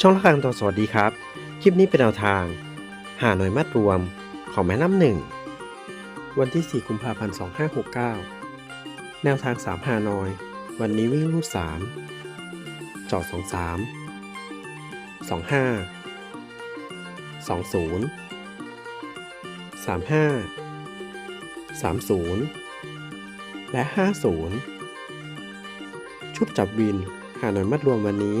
ช่องละครังตอสวัสดีครับ คลิปนี้เป็นแนวทาง หาหน่วยมัดรวมของแม่น้ำหนึ่ง วันที่ 4 กุมภาพันธ์ 2569 แนวทาง 3 หาหน่อย วันนี้วิ่งรูด 3 จอด 23 25 20 35 30 และ 50 ชุดจับวิน หาหน่วยมัดรวมวันนี้